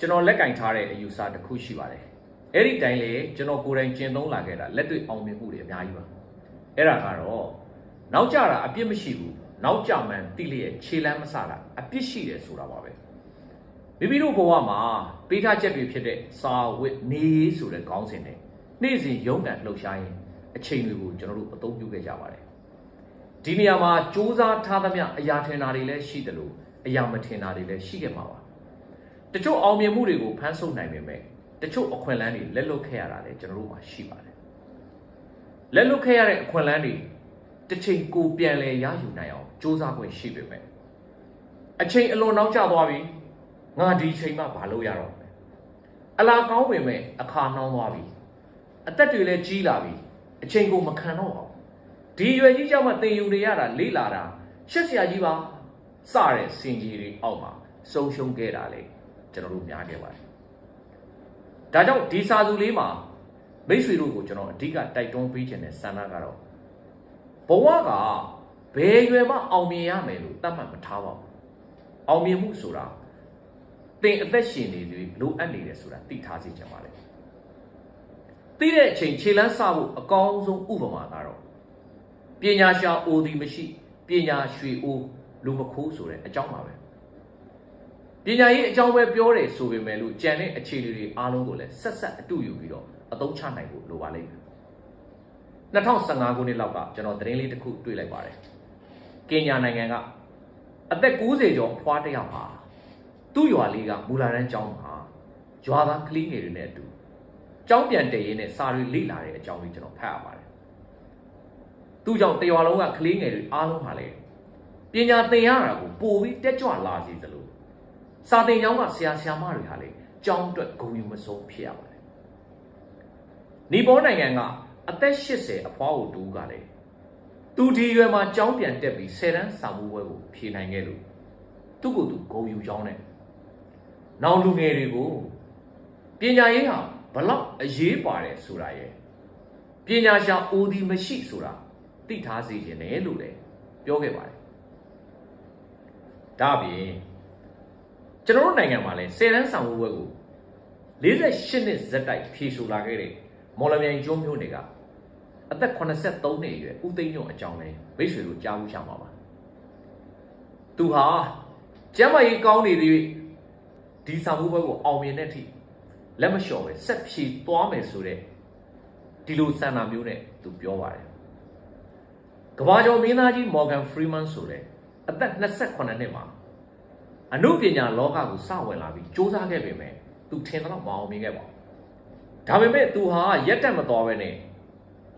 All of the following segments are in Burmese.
ကျွန်တော်လက်ကင်ထားတဲ့အယူဆတစ်ခုရှိပါတယ်အဲ့ဒီတိုင်းလေကျွန်တော်ကိုယ်တိုင်ကျင့်သုံးလာခဲ့တာလက်တွေ့အောင်မြင်မှုတွေအများကြီးပါအဲ့ဒါကတော့နောက်ကြတာအပြစ်မရှိဘူးနောက်ကြမှန်တိလျက်ခြေလမ်းမဆတာအပြစ်ရှိတယ်ဆိုတာပါပဲမိမိတို့ဘဝမှာပေးထားချက်တွေဖြစ်တဲ့စာဝတ်နေရေးဆိုတဲ့ခေါင်းစဉ်နဲ့နေ့စဉ်ရုန်းကန်လှုပ်ရှားရင်အချိန်တွေကိုကျွန်တော်တို့အသုံးပြုခဲ့ကြပါတယ်ဒီနေရာမှာစူးစမ်းထားသမျှအရာထင်တာတွေလည်းရှိတယ်လို့အရာမထင်တာတွေလည်းရှိခဲ့မှာပါ တချို့အောင်မြင်မှုတွေကိုဖန်ဆုပ်နိုင်ပေမဲ့တချို့အခွင့်အလမ်းတွေလက်လွတ်ခဲ့ရတာလည်းကျွန်တော်တို့မှာရှိပါတယ်လက်လွတ်ခဲ့ရတဲ့အခွင့်အလမ်းတွေတစ်ချိန်ကိုပြန်လဲရယူနိုင်အောင်စူးစမ်းခွင့်ရှိပေမဲ့အချိန်အလွန်နောက်ကျသွားပြီငါဒီချိန်မှဘာလုပ်ရတော့မလဲအလားကောင်းပေမဲ့အခါနှောင်းသွားပြီအသက်တွေလည်းကြီးလာပြီအချိန်ကိုမခံတော့ပါဘူးဒီရွယ်ကြီးကြောင့်မှတင်ယူနေရတာလေးလာတာရှက်စရာကြီးပါစတဲ့စင်ကြီးတွေအောက်မှာဆုံးရှုံးခဲ့တာလေ ကျွန်တော်တို့များခဲ့ပါတယ်ဒါကြောင့်ဒီစာစုလေးမှာမိတ်ဆွေတို့ကိုကျွန်တော်အဓိကတိုက်တွန်းပေးခြင်းတဲ့ဆန္ဒကတော့ဘဝကဘယ်ရွယ်မှအောင်မြင်ရမယ်လို့သတ်မှတ်မထားပါဘူးအောင်မြင်မှုဆိုတာသင်အသက်ရှင်နေသည်လိုအပ်နေတယ်ဆိုတာသိထားစေချင်ပါလေသိတဲ့အချိန်ခြေလန်းစဖို့အကောင်းဆုံးဥပမာကတော့ပညာရှာအိုသည်မရှိပညာရွှေအိုးလူမခိုးဆိုတဲ့အကြောင်းပါပဲ ပညာရေးအကြောင်းပဲပြောတယ်ဆိုပေမဲ့လို့ကြံတဲ့အခြေအနေတွေအားလုံးကိုလည်းဆက်ဆက်အတူယူပြီးတော့အသုံးချနိုင်ဖို့လိုပါလိမ့်မယ်2015ခုနှစ်လောက်ကကျွန်တော်သတင်းလေးတစ်ခုတွေ့လိုက်ပါတယ်ကင်ညာနိုင်ငံကအသက်60ကျော်အဖွားတစ်ယောက်ဟာသူ့ရွာလေးကမူလာရန်ကျောင်းမှာရွာသားကလေးငယ်တွေနဲ့အတူကျောင်းပြန်တည်ရင်းနဲ့စာတွေလေ့လာတဲ့အကြောင်းလေးကျွန်တော်ဖတ်ရပါတယ်သူ့ကြောင့်တရွာလုံးကကလေးငယ်တွေအားလုံးဟာလည်းပညာသင်ရတာကိုပိုပြီးတက်ကြွလာစေသလို စာသင်ကျောင်းကဆရာဆရာမတွေဟာလည်းကျောင်းအတွက်ဂုဏ်ယူမဆုံးဖြစ်ရပါတယ်နီပေါနိုင်ငံကအသက်80အဖွားကိုတူကလည်းသူဒီရွယ်မှာကျောင်းပြန်တက်ပြီး10တန်းစာမှုပွဲကိုဖြေနိုင်ခဲ့လို့သူ့ကိုယ်သူဂုဏ်ယူကြောင်းနဲ့နောင်လူငယ်တွေကိုပညာရေးဟာဘလောက်အရေးပါတယ်ဆိုတာရဲ့ပညာရှာအိုဒီမရှိဆိုတာသိထားစေခြင်းနဲ့လို့လည်းပြောခဲ့ပါတယ်ဒါအပြင် ကျွန်တော်တို့နိုင်ငံမှာလည်း10တန်းဆောင်ပွဲကို48နှစ်ဇက်တိုက်ဖြေဆိုလာခဲ့တဲ့မော်လမြိုင်ကျွန်းမျိုးတွေကအသက်83နှစ်အရွယ်ဦးသိန်းညွန့်အကြောင်းလဲမိတ်ဆွေတို့ကြားဘူးရှာမှာပါသူဟာကျမ်းမာရေးကောင်းနေသည်ဒီဆောင်ပွဲကိုအောင်မြင်တဲ့အထိလက်မလျှော့ပဲဆက်ဖြေသွားမယ်ဆိုတဲ့ဒီလိုစံနာမျိုးနဲ့သူပြောပါတယ်ကဘာကျော်မင်းသားကြီးမော်ဂန်ဖရီမန်ဆိုတဲ့အသက်28နှစ်မှာ အမှုပညာလောကကိုစဝင်လာပြီးစူးစမ်းခဲ့ပေမဲ့သူထင်တော့မအောင်မြင်ခဲ့ပါဘူးဒါပေမဲ့သူဟာရက်တက်မတော်ပဲနဲ့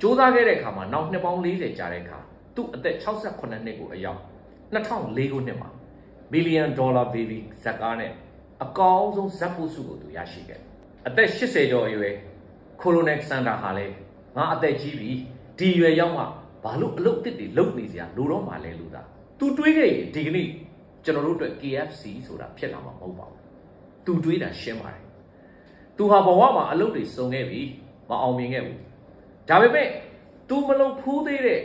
စူးစမ်းခဲ့တဲ့အခါမှာနောက်နှစ်ပေါင်း40ကြာတဲ့အခါသူ့အသက်68နှစ်ကိုအရောက်2004ခုနှစ်မှာ million dollar baby ဇက်ကားနဲ့အကောင်းဆုံးဇက်ဖို့စုကိုသူရရှိခဲ့အသက်80ကျော်အရွယ်ကိုလိုနယ်စန်တာဟာလေငါအသက်ကြီးပြီဒီရွယ်ရောက်မှဘာလို့အလုပ်တစ်တွေလုပ်နေစရာလိုတော့မှလဲလို့သာသူတွေးခဲ့ရင်ဒီကနေ့ ကျွန်တော်တို့အတွက် KFC ဆိုတာဖြစ်လာမှာမဟုတ်ပါဘူးသူတွေးတာရှင်းပါတယ်သူဟာဘဝမှာအလုပ်တွေစုံခဲ့ပြီမအောင်မြင်ခဲ့ဘူးဒါပေမဲ့ तू မလုပ်ဖူးသေးတဲ့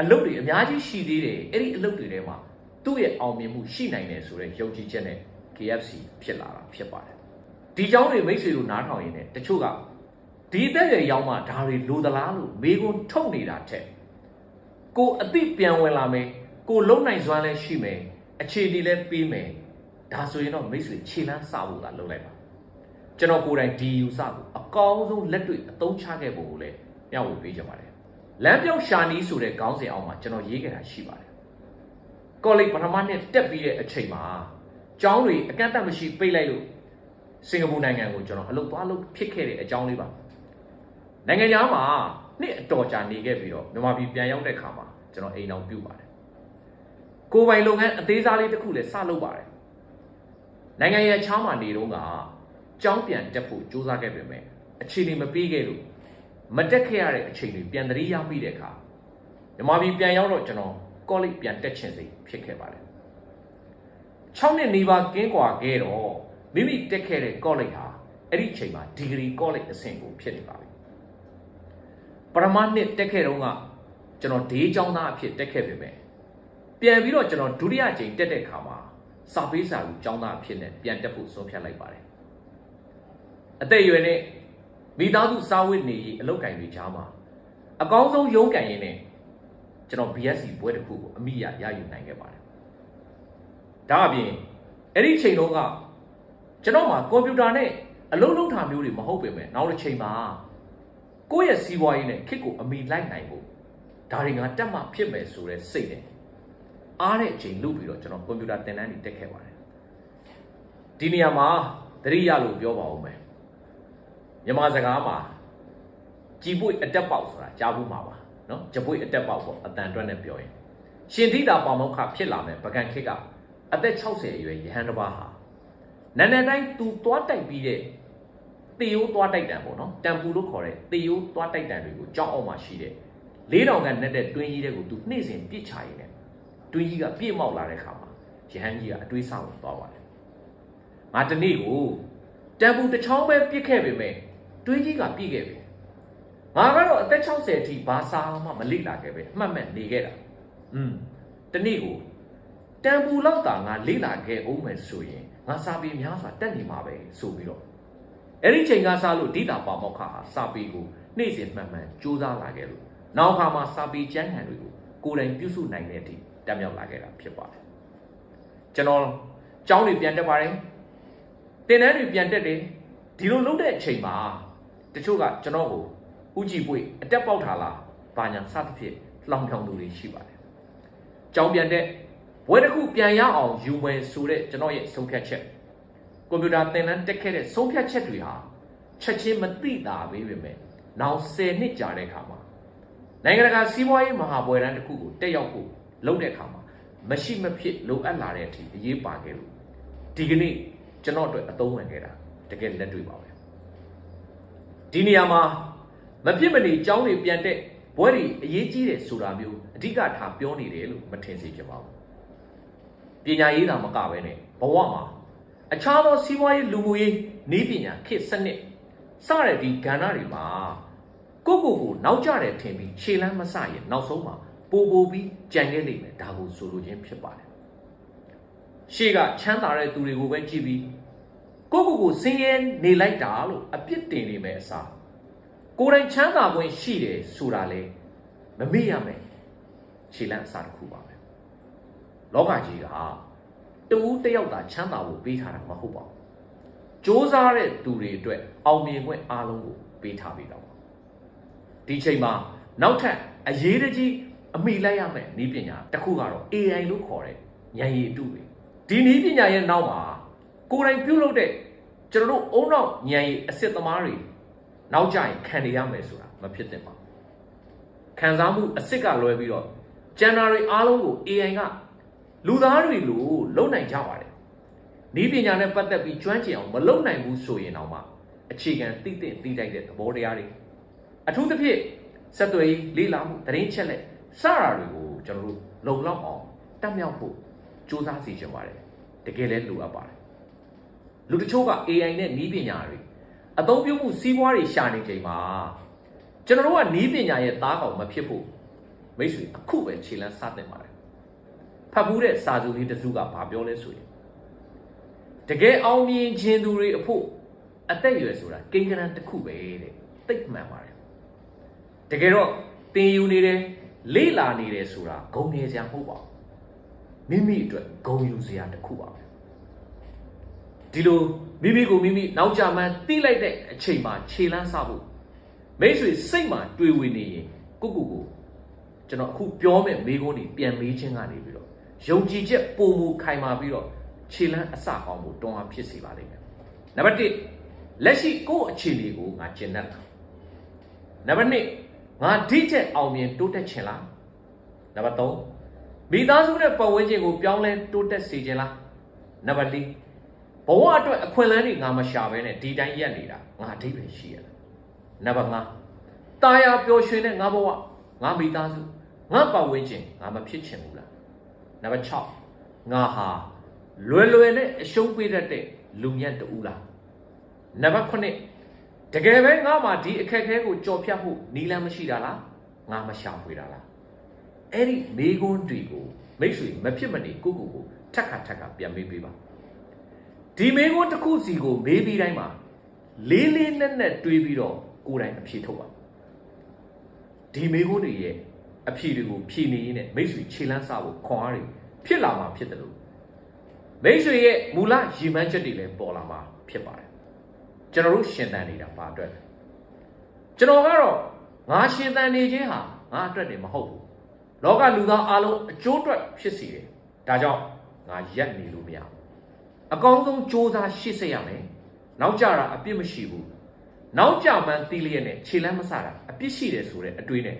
အလုပ်တွေအများကြီးရှိသေးတယ်အဲ့ဒီအလုပ်တွေထဲမှာသူ့ရဲ့အောင်မြင်မှုရှိနိုင်တယ်ဆိုတဲ့ယုံကြည်ချက်နဲ့ KFC ဖြစ်လာတာဖြစ်ပါတယ်ဒီเจ้าတွေမိတ်ဆွေတို့နားထောင်ရင်းနဲ့တချို့ကဒီအသက်အရွယ်ရောက်မှဒါတွေလိုသလားလို့မေးခွန်းထုတ်နေတာထက်ကိုအသိပြန်ဝင်လာမယ်ကိုလုံနိုင်စွမ်းလည်းရှိမယ် အခြေအနေလည်းပေးမယ်ဒါဆိုရင်တော့မိတ်ဆွေခြေလန်းစားဖို့သာလုပ်လိုက်ပါကျွန်တော်ကိုယ်တိုင်ဒီယူဆကိုအကောင်းဆုံးလက်တွေ့အသုံးချခဲ့ဖို့ကိုလည်းမျှဝေပေးကြပါတယ်လမ်းပြောင်းရှာနီးဆိုတဲ့ခေါင်းစဉ်အောက်မှာကျွန်တော်ရေးခဲ့တာရှိပါတယ်ကောလိပ်ပထမနှစ်တက်ပြီးတဲ့အချိန်မှာကျောင်းတွေအကန့်အသတ်မရှိပိတ်လိုက်လို့စင်ကာပူနိုင်ငံကိုကျွန်တော်အလုပ်သွားလုပ်ဖြစ်ခဲ့တဲ့အကြောင်းလေးပါနိုင်ငံသားမှာနှစ်အတော်ကြာနေခဲ့ပြီးတော့မြန်မာပြည်ပြန်ရောက်တဲ့ခါမှာကျွန်တော်အိမ်အောင်ပြုတ်ပါတယ် ကိုယ်ပိုင်လုပ်ငန်းအသေးစားလေးတစ်ခုလည်းစလုပ်ပါတယ်နိုင်ငံရဲ့ချောင်းမှာနေတော့ကကျောင်းပြန်တက်ဖို့ကြိုးစားခဲ့ပေမဲ့အခြေအနေမပေးခဲ့လို့မတက်ခဲ့ရတဲ့အချိန်တွေပြန်တရိရမိတဲ့အခါမြန်မာပြည်ပြန်ရောက်တော့ကျွန်တော်ကောလိပ်ပြန်တက်ချင်စိတ်ဖြစ်ခဲ့ပါတယ်6နှစ်နေပါကင်းကွာခဲ့တော့မိမိတက်ခဲ့တဲ့ကောလိပ်ဟာအဲ့ဒီအချိန်မှာဒီဂရီကောလိပ်အဆင့်ကိုဖြစ်နေပါပြီပရမနှစ်တက်ခဲ့တော့ကကျွန်တော်ဒေးကျောင်းသားအဖြစ်တက်ခဲ့ပေမဲ့ ပြန်ပြီးတော့ကျွန်တော်ဒုတိယကြိမ်တက်တဲ့အခါမှာစာပေးစာကိုကျောင်းသားအဖြစ်နဲ့ပြန်တက်ဖို့ဆုံးဖြတ်လိုက်ပါတယ်အသက်အရွယ်နဲ့မိသားစုစားဝတ်နေရေးအလုပ်ကံတွေကြားမှာအကောင်းဆုံးရုန်းကန်ရင်းနဲ့ကျွန်တော် BSc ဘွဲတစ်ခုကိုအမိရရယူနိုင်ခဲ့ပါတယ်ဒါအပြင်အဲ့ဒီချိန်တုန်းကကျွန်တော်မှာကွန်ပျူတာနဲ့အလုပ်လုပ်တာမျိုးတွေမဟုတ်ပေမဲ့နောက်တစ်ချိန်မှာကိုယ့်ရဲ့စီးပွားရေးနဲ့ခစ်ကိုအမိလိုက်နိုင်ဖို့ဒါတွေကတက်မှဖြစ်မယ်ဆိုတဲ့စိတ်နဲ့ အားတဲ့အချိန်လုပ်ပြီးတော့ကျွန်တော်ကွန်ပျူတာသင်တန်းတွေတက်ခဲ့ပါတယ်ဒီနေရာမှာသတိရလို့ပြောပါဦးမယ်မြန်မာစကားမှာကြည်ပွေအတက်ပေါက်ဆိုတာကြားဘူးမှာပါနော်ကြပွေအတက်ပေါက်ပေါ့အတန်တွက်နဲ့ပြောရင်ရှင်သီတာပါမောက္ခဖြစ်လာမယ်ပကံခေတ်ကအသက်60အရွယ်ယဟန်တစ်ပါးဟာနန္ဒန်တိုင်းသူသွားတိုက်ပြီးတဲ့တေယိုးသွားတိုက်တံပေါ့နော်တံပူလို့ခေါ်တဲ့တေယိုးသွားတိုက်တံတွေကိုကြောက်အောင်မှရှိတဲ့လေးတောင်ကနဲ့တဲ့တွင်းကြီးတွေကိုသူနှိမ့်စင်ပြစ်ချရင်းနဲ့ တွင်းကြီးကပြည့်မောက်လာတဲ့ခါမှာယဟန်ကြီးကအတွေးဆောက်သွားပါတယ်ငါတနေ့ကိုတံပူတစ်ချောင်းပဲပြစ်ခဲ့ပေမဲ့တွင်းကြီးကပြည့်ခဲ့ပြီငါကတော့အသက်60အထိဘာစာမှမလိလာခဲ့ပဲအမှတ်မဲ့နေခဲ့တာอืมတနေ့ကိုတန်ပူလောက်တာငါလေးလာခဲ့အောင်မယ်ဆိုရင်ငါစာပေများစွာတက်နေမှာပဲဆိုပြီးတော့အဲ့ဒီချိန်ကစားလို့ဒိတာပါမောက္ခဟာစာပေကိုနှိမ့်စင်မှန်မှန်ကြိုးစားလာခဲ့လို့နောက်ခါမှာစာပေကျမ်းဂန်တွေကိုကိုယ်တိုင်ပြုစုနိုင်တဲ့အထိ တက်မြောက်လာခဲ့တာဖြစ်ပါတယ်ကျွန်တော်ကျောင်းတွေပြန်တက်ပါတယ်သင်တန်းတွေပြန်တက်တယ်ဒီလိုလုပ်တဲ့အချိန်မှာတချို့ကကျွန်တော်ကိုဥကြည်ပွေအတက်ပေါက်ထားလားဘာညာစသဖြင့်လောင်ဖြောင်သူတွေရှိပါတယ်ကျောင်းပြန်တက်ဘွဲတစ်ခုပြန်ရအောင်ယူမယ်ဆိုတဲ့ကျွန်တော်ရဲ့ဆုံးဖြတ်ချက်ကွန်ပျူတာသင်တန်းတက်ခဲ့တဲ့ဆုံးဖြတ်ချက်တွေဟာချက်ချင်းမသိတာပဲပဲမဲ့နောက်10နှစ်ကြာတဲ့အခါမှာနိုင်ငံတကာစီးပွားရေးမဟာပွဲတန်းတစ်ခုကိုတက်ရောက်ဖို့ လုပ်တဲ့အခါမှာမရှိမဖြစ်လိုအပ်လာတဲ့အထိအရေးပါခဲ့လို့ဒီကနေ့ကျွန်တော်အတွက်အသုံးဝင်ခဲ့တာတကယ်လက်တွေ့ပါပဲဒီနေရာမှာမဖြစ်မနေကြောင်းတွေပြန်တဲ့ဘွဲတွေအရေးကြီးတယ်ဆိုတာမျိုးအဓိကထားပြောနေတယ်လို့မထင်စေချင်ပါဘူးပညာရေးသာမကပဲနဲ့ဘဝမှာအခြားသောစီးပွားရေးလူမှုရေးနည်းပညာခေတ်စနစ်စတဲ့ဒီကဏ္ဍတွေမှာကိုယ့်ကိုယ်ကိုနောက်ကျတယ်ထင်ပြီးခြေလမ်းမဆရင်နောက်ဆုံးမှာ ပိုပိုပြီးကြံခဲ့လိမ့်မယ်ဒါကိုဆိုလိုခြင်းဖြစ်ပါတယ်ရှေ့ကချမ်းသာတဲ့သူတွေကိုပဲကြည့်ပြီးကိုယ့်ကိုယ်ကိုဆင်းရဲနေလိုက်တာလို့အပြစ်တင်နေမယ်အစားကိုယ်တိုင်ချမ်းသာခွင့်ရှိတယ်ဆိုတာလေမမေ့ရမယ်ခြေလမ်းအစားတစ်ခုပါပဲလောကကြီးကတူးတယောက်သာချမ်းသာဖို့ပေးထားတာမဟုတ်ပါဘူးစ조사တဲ့သူတွေအတွက်အောင်မြင်ခွင့်အားလုံးကိုပေးထားပေးတော့ပါဒီချိန်မှာနောက်ထပ်အရေးတကြီး အမိလိုက်ရမယ်ဤပညာတစ်ခုကတော့ AI လို့ခေါ်တဲ့ဉာဏ်ရည်အတုတွေဒီဤပညာရဲ့နောက်မှာကိုယ်တိုင်ပြုလုပ်တဲ့ကျွန်တော်တို့အုံနောက်ဉာဏ်ရည်အစစ်သမားတွေနောက်ကျရင်ခံနေရမယ်ဆိုတာမဖြစ်သင့်ပါဘူးခံစားမှုအစစ်ကလွဲပြီးတော့ကျန်တာတွေအားလုံးကို AI ကလူသားတွေလိုလုံနိုင်ကြပါတယ်ဤပညာနဲ့ပတ်သက်ပြီးကျွမ်းကျင်အောင်မလုံနိုင်ဘူးဆိုရင်တော့မှအခြေခံသိသိသိတိုက်တဲ့သဘောတရားတွေအထူးသဖြင့်စက်သွေးလေးလာမှုသတင်းချက်လက် စတာတွေကိုကျွန်တော်တို့လုံလောက်အောင်တတ်မြောက်ဖို့စူးစမ်းစီချင်ပါတယ်တကယ်လည်းလိုအပ်ပါတယ်လူတချို့က AI နဲ့ဤပညာတွေအသုံးပြုမှုစီးပွားတွေရှာနေချိန်မှာကျွန်တော်တို့ကနီးပညာရဲ့သားကောင်မဖြစ်ဖို့မိတ်ဆွေအခုပဲခြေလမ်းစတင်ပါတယ်ဖတ်ဘူးတဲ့စာစုလေးတစ်စုကဘာပြောလဲဆိုရင်တကယ်အောင်မြင်ခြင်းသူတွေအဖို့အသက်အရွယ်ဆိုတာကိန်းဂဏန်းတစ်ခုပဲတဲ့သိပ်မှန်ပါတယ်တကယ်တော့သင်ယူနေတယ် လေ့လာနေတယ်ဆိုတာဂုံနေစရာမဟုတ်ပါဘူးမိမိအတွက်ဂုံယူစရာတစ်ခုပါပဲဒီလိုမိမိကိုမိမိနောက်ကျမှန်းသိလိုက်တဲ့အချိန်မှာခြေလန်းစဖို့မိတ်ဆွေစိတ်မှာတွေးဝေနေရင်ကိုကိုကိုကျွန်တော်အခုပြောမဲ့မိကုန်းတွေပြန်မေးခြင်းကနေပြီးတော့ယုံကြည်ချက်ပုံမူခိုင်မာပြီးတော့ခြေလန်းအစကောင်းဖို့တွန်းအားဖြစ်စေပါလိမ့်မယ်နံပါတ်1လက်ရှိကိုယ့်အခြေအနေကိုငါကျင့်တတ်တာနံပါတ်2 ငါဒီချက်အောင်မြင်တိုးတက်ခြင်းလားနံပါတ်3မိသားစုနဲ့ပတ်ဝန်းကျင်ကိုပြောင်းလဲတိုးတက်စေခြင်းလားနံပါတ်4ဘဝအတွက်အခွင့်အလမ်းတွေငါမရှာဘဲနဲ့ဒီတိုင်းရက်နေတာငါအဓိပ္ပာယ်ရှိရလားနံပါတ်5တာယာပျော်ရွှင်တဲ့ငါဘဝငါမိသားစုငါပတ်ဝန်းကျင်ငါမဖြစ်ချင်ဘူးလားနံပါတ်6ငါဟာလွယ်လွယ်နဲ့အရှုံးပေးတတ်တဲ့လူမြတ်တူလားနံပါတ်9 တကယ်ပဲငါမှဒီအခက်အခဲကိုကြော်ဖြတ်ဖို့နီလန်းမရှိတာလားငါမရှာဖွေတာလားအဲ့ဒီမိကွန်းတွေကိုမိတ်ဆွေမဖြစ်မနေကိုကိုကိုထက်ခါထက်ခါပြန်မေးပေးပါဒီမိကွန်းတစ်ခုစီကိုမေးပြီးတိုင်းမှာလေးလေးနက်နက်တွေးပြီးတော့ကိုယ်တိုင်အဖြေထုတ်ပါဒီမေခွန်းတွေရဲ့အဖြေတွေကိုဖြေနေရင်းနဲ့မိတ်ဆွေခြေလန်းစားဖို့ခွန်အားတွေဖြစ်လာမှာဖြစ်တယ်လို့မိတ်ဆွေရဲ့မူလရည်မှန်းချက်တွေလည်းပေါ်လာမှာဖြစ်ပါတယ် ကျွန်တော်တို့ရှင်သန်နေတာဘာအတွက်လဲကျွန်တော်ကတော့ငါရှင်သန်နေခြင်းဟာငါအတွက်နေမဟုတ်ဘူးလောကလူသားအလုံးအကျိုးအတွက်ဖြစ်စီတယ်ဒါကြောင့်ငါရက်နေလို့မရဘူးအကောင်းဆုံးစ조사ရှေ့ဆက်ရမယ်နောက်ကြတာအပြစ်မရှိဘူးနောက်ကြမှန်းသီးလျက်နဲ့ခြေလမ်းမဆတာအပြစ်ရှိတယ်ဆိုတဲ့အတွေးနဲ့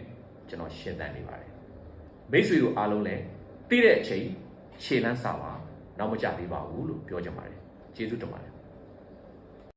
ကျွန်တော်ရှင်းတန်နေပါတယ်မိတ်ဆွေတို့အားလုံးလည်းသိတဲ့အချိန်ခြေလမ်းဆပါနောက်မကြသေးပါဘူးလို့ပြောကြပါတယ်ကျေးဇူးတင်ပါတယ်